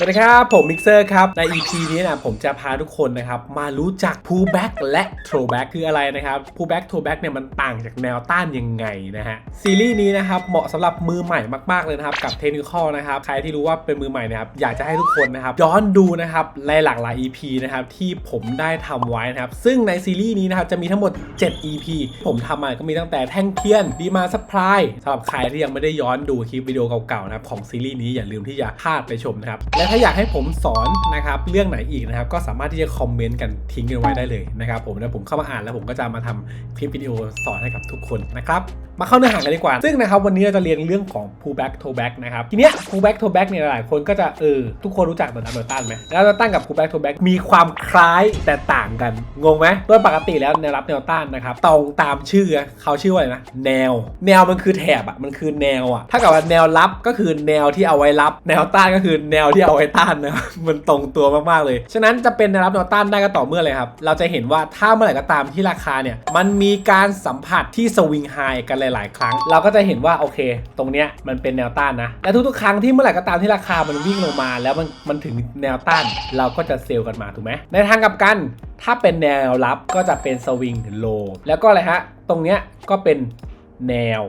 สวัสดีครับ ผมมิกเซอร์ครับ ใน EP นี้นะผมจะพาทุกคนนะครับ มารู้จัก pullback และ throwback คืออะไรนะครับ pullback throwback เนี่ยมันต่างจากแนวต้านยังไงนะฮะ ซีรีส์นี้นะครับ เหมาะสำหรับมือใหม่มาก ๆ เลยนะครับ กับเทคนิคอลนะครับ ใครที่รู้ว่าเป็นมือใหม่นะครับ อยากจะให้ทุกคนนะครับ ย้อนดูนะครับในหลากหลาย EP นะครับ ที่ผมได้ทำไว้นะครับ ซึ่งในซีรีส์นี้นะครับจะมีทั้งหมด 7 EP ผมทำมาก็มีตั้งแต่แท่งเทียนดีมาซัพพลายสำหรับใครที่ยังไม่ได้ย้อนดูคลิปวิดีโอเก่าๆนะครับของซีรีส์นี้อย่าลืมที่จะพลาดไปชมนะครับและถ้าอยากให้ผมสอนนะครับเรื่องไหนอีกนะครับก็สามารถที่จะคอมเมนต์กันทิ้งกันไว้ได้เลยนะครับผมแล้วผมเข้ามาอ่านแล้วผมก็จะมาทำคลิปวิดีโอสอนให้กับทุกคนนะครับ มาเข้าเนื้อหากันดีกว่า ซึ่งนะครับวันนี้เราจะเรียนเรื่องของ pullback throwback นะครับ ทีเนี้ย pullback throwback เนี่ยหลายคนก็จะเออทุกคนรู้จักตัวดับเบิลตันไหมแล้วดับเบิลตันกับ pullback throwback มีความคล้ายแต่ต่างกัน งงไหมโดยปกติแล้วแนวรับแนวต้านนะครับตรงตามชื่อเขาชื่อว่าอะไรนะแนว แนวมันคือแถบอะมันคือแนวอะถ้ากับว่าแนวรับก็คือแนวที่เอาไว้รับ แนวต้านก็คือแนวที่เอาไว้ต้านนะมันตรงตัวมากๆเลย ฉะนั้นจะเป็นแนวรับแนวต้านได้ก็ต่อเมื่อเลยครับเราจะเห็นว่าถ้าเมื่อไหร่ก็ตามที่ราคาเนี่ยมันมีการสัมผัสที่สวิงไฮกันหลาย ๆ ครั้ง เราก็จะเห็นว่าโอเค ตรงเนี้ยมันเป็นแนวต้านนะและทุกๆ ครั้งที่เมื่อไหร่ก็ตามที่ราคามันวิ่งลงมา แล้วมันมันถึงแนวต้านเราก็จะเซลล์กันมาถูกไหมในทางกลับกัน ถ้าเป็นแนวรับก็จะเป็นสวิงโลแล้วก็อะไรฮะตรงเนี้ยก็เป็นแนว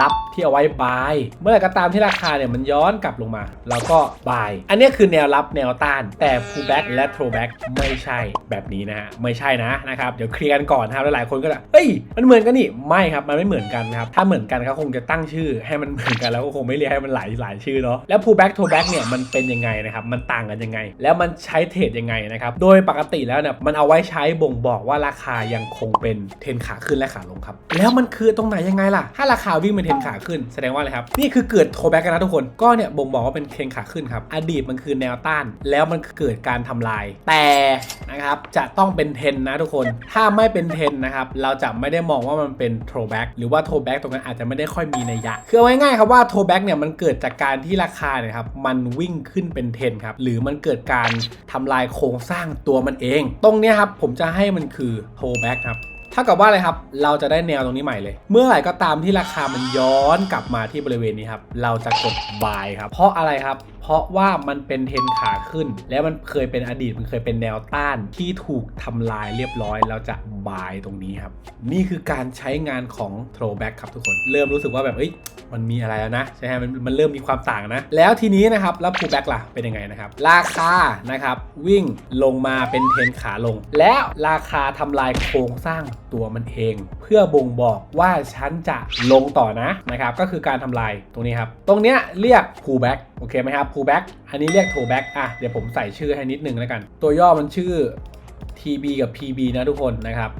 รับที่เอาไว้บาย เมื่อไหร่ก็ตามที่ราคาเนี่ยมันย้อนกลับลงมา เราก็บาย อันนี้คือแนวรับแนวต้าน แต่ pullback และ throwback ไม่ใช่แบบนี้นะฮะไม่ใช่นะนะครับเดี๋ยวเคลียร์กันก่อนนะครับหลายๆคนก็จะเฮ้ยมันเหมือนกันนี่ไม่ครับมันไม่เหมือนกันครับถ้าเหมือนกันเขาคงจะตั้งชื่อให้มันเหมือนกันแล้วก็คงไม่เรียกให้มันหลายหลายชื่อเนาะแล้ว pullback throwback เนี่ยมันเป็นยังไงนะครับมันต่างกันยังไง แล้วมันใช้เทรดยังไงนะครับโดยปกติแล้วเนี่ยมันเอาไว้ใช้บ่งบอกว่าราคายังคงเป็นเทรนขาขึ้นและขาลงครับแล้วมันคือตรงไหนยังไงล่ะถ้าราคาวิ่งเป็นเทรนขาขึ้นแสดงว่าอะไรครับ นี่คือเกิดโทแบ็กกันนะทุกคน ก็เนี่ยบ่งบอกว่าเป็นเทรนขาขึ้นครับ อดีตมันคือแนวต้าน แล้วมันเกิดการทำลาย แต่นะครับจะต้องเป็นเทรนนะทุกคน ถ้าไม่เป็นเทรนนะครับเราจะไม่ได้มองว่ามันเป็นโทแบ็กหรือว่าโทแบ็กตรงนั้นอาจจะไม่ได้ค่อยมีในยะ คือเอาง่ายๆครับว่าโทแบ็กเนี่ยมันเกิดจากการที่ราคาเนี่ยครับมันวิ่งขึ้นเป็นเทรนครับหรือมันเกิดการทำลายโครงสร้างตัวมันเอง ตรงนี้ครับผมจะให้มันคือโทแบ็กครับ ถ้ากับว่าอะไรครับ เราจะได้แนวตรงนี้ใหม่เลย เมื่อไหร่ก็ตามที่ราคามันย้อนกลับมาที่บริเวณนี้ครับ เราจะกด buy ครับ เพราะอะไรครับ เพราะว่ามันเป็นเทรนขาขึ้น แล้วมันเคยเป็นอดีตมันเคยเป็นแนวต้านที่ถูกทำลายเรียบร้อยเราจะ buy ตรงนี้ครับ นี่คือการใช้งานของ throwback ครับทุกคน เริ่มรู้สึกว่าแบบเอ้ยมันมีอะไรแล้วนะใช่ไหมมันมันเริ่มมีความต่างนะ แล้วทีนี้นะครับ แล้ว pullback ล่ะเป็นยังไงนะครับ ราคานะครับ วิ่งลงมาเป็นเทรนขาลง แล้วราคาทำลายโครงสร้างตัวมันเอง เพื่อบ่งบอกว่าฉันจะลงต่อนะนะครับก็คือการทำลายตรงนี้ครับ ตรงเนี้ยเรียก pullback โอเคไหมครับ pullback อันนี้เรียก throwback อะเดี๋ยวผมใส่ชื่อให้นิดนึงแล้วกัน ตัวย่อมันชื่อ TB กับ PB นะทุกคนนะครับ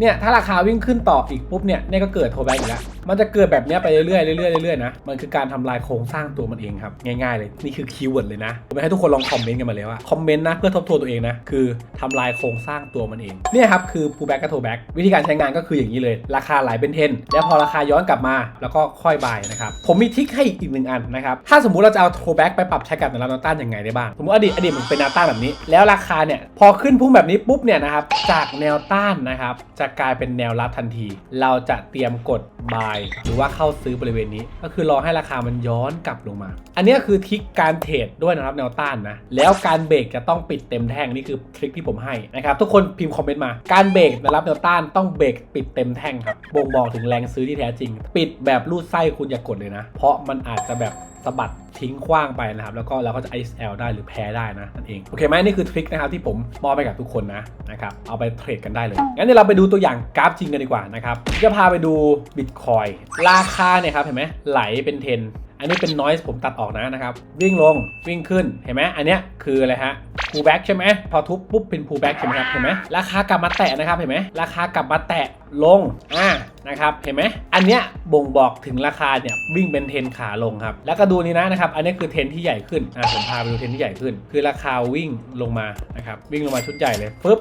เนี่ยถ้าราคาวิ่งขึ้นต่ออีกปุ๊บเนี่ยเนี่ยก็เกิด pull back อีกแล้ว มันจะเกิดแบบนี้ไปเรื่อยๆเรื่อยๆเรื่อยๆนะ มันคือการทำลายโครงสร้างตัวมันเองครับ ง่ายๆเลย นี่คือคีย์เวิร์ดเลยนะ ผมให้ทุกคนลองคอมเมนต์กันมาเลยว่าคอมเมนต์นะเพื่อทบทวนตัวเองนะ คือทำลายโครงสร้างตัวมันเอง เนี่ยครับคือ pullback กับ throwback วิธีการใช้งานก็คืออย่างนี้เลย ราคาไหลเป็นเทนแล้วพอราคาย้อนกลับมา แล้วก็ค่อยบายนะครับ ผมมีทิคให้อีกหนึ่งอันนะครับ ถ้าสมมุติเราจะเอา throwback ไปปรับใช้กับแนวรับต้านยังไงได้บ้าง สมมติอดีตอดีตมันเป็นแนวต้านแบบนี้ แล้วราคาเนี่ยพอขึ้นพุ่งแบบนี้ปุ๊บเนี่ยนะครับจากแนวต้านนะครับจะกลายเป็นแนวรับทันที เราจะเตรียมกด buy หรือว่าเข้าซื้อบริเวณนี้ ก็คือรอให้ราคามันย้อนกลับลงมา อันนี้คือทริคการเทรดด้วยนะครับแนวต้านนะ แล้วการเบรกจะต้องปิดเต็มแท่งนี่คือทริคที่ผมให้นะครับทุกคนพิมพ์คอมเมนต์มา การเบรกนะครับแนวต้านต้องเบรกปิดเต็มแท่งครับบ่งบอกถึงแรงซื้อที่แท้จริง ปิดแบบรูดไส้คุณอย่ากดเลยนะ เพราะมันอาจจะแบบะบัดทิ้งคว้างไปนะครับ แล้วก็เราก็จะ ISL ได้หรือแพ้ได้นะนั่นเองโอเคไหมนี่คือทริคนะครับที่ผมมอบไปกับทุกคนนะนะครับเอาไปเทรดกันได้เลย งั้นเดี๋ยวเราไปดูตัวอย่างกราฟจริงกันดีกว่านะครับจะพาไปดู Bitcoin ราคาเนี่ยครับเห็นไหมไหลเป็นเทน อันนี้เป็น noise ผมตัดออกนะนะครับ วิ่งลงวิ่งขึ้นเห็นไหมอันเนี้ยคืออะไรฮะ pullback ใช่ไหมพอทุบปุ๊บเป็น pullback ใช่ไหมครับเห็นไหมราคากลับมาแตะนะครับเห็นไหมราคากลับมาแตะลงอ่านะครับเห็นไหมอันเนี้ยบ่งบอกถึงราคาเนี่ยวิ่งเป็นเทนขาลงครับแล้วก็ดูนี้นะนะครับอันนี้คือเทนที่ใหญ่ขึ้นอ่าผมพาไปดูเทนที่ใหญ่ขึ้น คือราคาวิ่งลงมานะครับวิ่งลงมาชุดใหญ่เลยปุ๊บ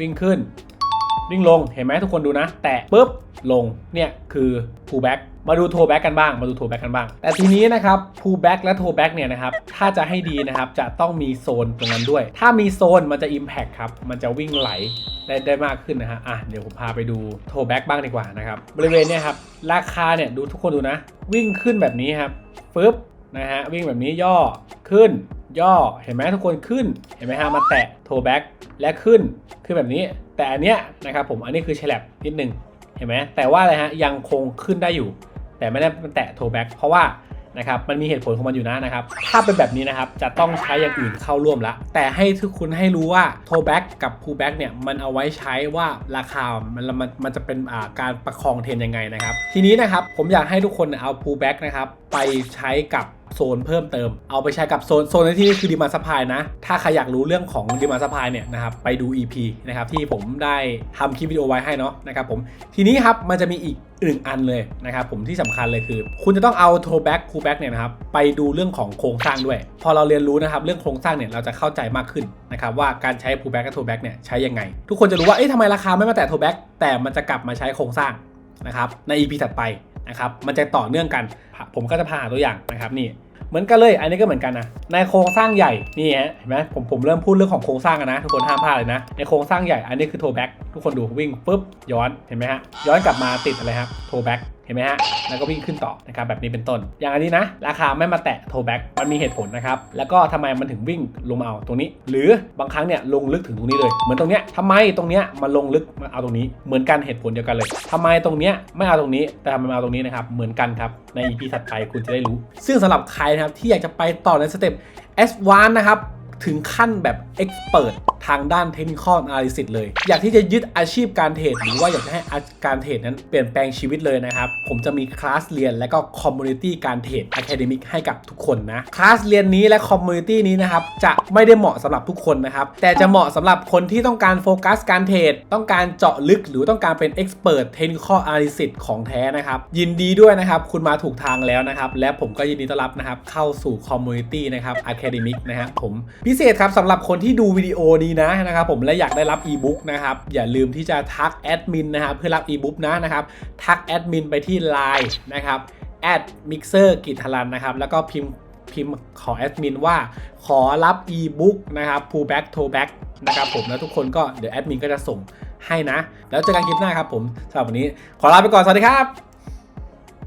วิ่งขึ้น วิ่งลงเห็นไหมทุกคนดูนะ แตะปุ๊บลงเนี่ยคือ pullback มาดู throwback กันบ้าง มาดู throwback กันบ้าง แต่ทีนี้นะครับ pullback และ throwback เนี่ยนะครับ ถ้าจะให้ดีนะครับ จะต้องมีโซนตรงนั้นด้วย ถ้ามีโซนมันจะ impact ครับ มันจะวิ่งไหลได้ได้มากขึ้นนะฮะ อะ เดี๋ยวผมพาไปดู throwback บ้างดีกว่านะครับ บริเวณเนี่ยครับ ราคาเนี่ยดูทุกคนดูนะ วิ่งขึ้นแบบนี้ครับปึ๊บนะฮะ วิ่งแบบนี้ย่อขึ้น ย่อเห็นไหมทุกคนขึ้นเห็นไหมฮะมาแตะโทแบ็กและขึ้นขึ้นแบบนี้ แต่อันเนี้ยนะครับผมอันนี้คือฉลับนิดนึงเห็นไหมแต่ว่าอะไรฮะยังคงขึ้นได้อยู่ แต่ไม่ได้แตะโทแบ็กเพราะว่านะครับมันมีเหตุผลของมันอยู่นะนะครับ ถ้าเป็นแบบนี้นะครับจะต้องใช้อย่างอื่นเข้าร่วมละ แต่ให้ทุกคุณให้รู้ว่าโทแบ็กกับพูแบ็กเนี่ยมันเอาไว้ใช้ว่าราคา มันมันมันจะเป็นอ่าการประคองเทรนยังไงนะครับ ทีนี้นะครับผมอยากให้ทุกคนเอาพูแบ็กนะครับไปใช้กับ โซนเพิ่มเติม เอาไปใช้กับโซนโซนในที่นี้คือดีมาสปายนะ ถ้าใครอยากรู้เรื่องของดีมาสปายเนี่ยนะครับไปดู EP นะครับที่ผมได้ทำคลิปวิดีโอไว้ให้เนาะนะครับผมทีนี้ครับมันจะมีอีกอื่นอันเลยนะครับผมที่สำคัญเลยคือ คุณจะต้องเอาโทแบ็กคูแบ็กเนี่ยนะครับไปดูเรื่องของโครงสร้างด้วย พอเราเรียนรู้นะครับเรื่องโครงสร้างเนี่ยเราจะเข้าใจมากขึ้นนะครับว่าการใช้พูแบ็กกับโทแบ็กเนี่ยใช้ยังไง ทุกคนจะรู้ว่าเอ๊ะทำไมราคาไม่มาแตะโทแบ็กแต่มันจะกลับมาใช้โครงสร้างนะครับใน EP ถัดไป นะครับ มันจะต่อเนื่องกัน ผมก็จะพาหาตัวอย่างนะครับนี่ เหมือนกันเลย อันนี้ก็เหมือนกันนะ ในโครงสร้างใหญ่ นี่ฮะ เห็นไหมผมผมเริ่มพูดเรื่องของโครงสร้างกันนะทุกคนห้ามพลาดเลยนะ ในโครงสร้างใหญ่ อันนี้คือโทแบ็กทุกคนดูวิ่งปุ๊บย้อน เห็นไหมฮะ ย้อนกลับมาติดอะไรครับ โทแบ็ก ห็นไหมฮะ แล้วก็วิ่งขึ้นต่อนะครับแบบนี้เป็นต้น อย่างอันนี้นะ ราคาไม่มาแตะโทแบ็กมันมีเหตุผลนะครับ แล้วก็ทำไมมันถึงวิ่งลงมาเอาตรงนี้ หรือบางครั้งเนี่ยลงลึกถึงตรงนี้เลย เหมือนตรงเนี้ยทำไมตรงเนี้ยมันลงลึกมาเอาตรงนี้ เหมือนกันเหตุผลเดียวกันเลยทำไมตรงเนี้ยไม่เอาตรงนี้ แต่ทำไมมาเอาตรงนี้นะครับ เหมือนกันครับ ใน EP ถัดไปคุณจะได้รู้ ซึ่งสำหรับใครนะครับที่อยากจะไปต่อในสเต็ป S1 นะครับถึงขั้นแบบ Expert างด้าน Technical Analysis เลย อยากที่จะยึดอาชีพการเทรดหรือว่าอยากจะให้การเทรดนั้นเปลี่ยนแปลงชีวิตเลยนะครับ ผมจะมีคลาสเรียนและก็ Community การเทรด Academic ให้กับทุกคนนะคลาสเรียนนี้และ Community นี้นะครับจะไม่ได้เหมาะสำหรับทุกคนนะครับแต่จะเหมาะสำหรับคนที่ต้องการโฟกัสการเทรดต้องการเจาะลึกหรือต้องการเป็น Expert Technical Analysis ของแท้นะครับยินดีด้วยนะครับคุณมาถูกทางแล้วนะครับและผมก็ยินดีต้อนรับนะครับเข้าสู่ Community นะครับ Academic นะครับผมพิเศษครับสำหรับคนที่ดูวิดีโอนี้นะนะครับผมและอยากได้รับอีบุ๊กนะครับอย่าลืมที่จะทักแอดมินนะครับเพื่อรับอีบุ๊กนะนะครับทักแอดมินไปที่ Line นะครับแอดมิกเซอร์กิทลันนะครับแล้วก็พิมพ์พิมพ์ขอแอดมินว่าขอรับอีบุ๊กนะครับ pull back to back นะครับผมแล้วทุกคนก็เดี๋ยวแอดมินก็จะส่งให้นะ แล้วเจอกันคลิปหน้าครับผมสำหรับวันนี้ขอลาไปก่อน สวัสดีครับ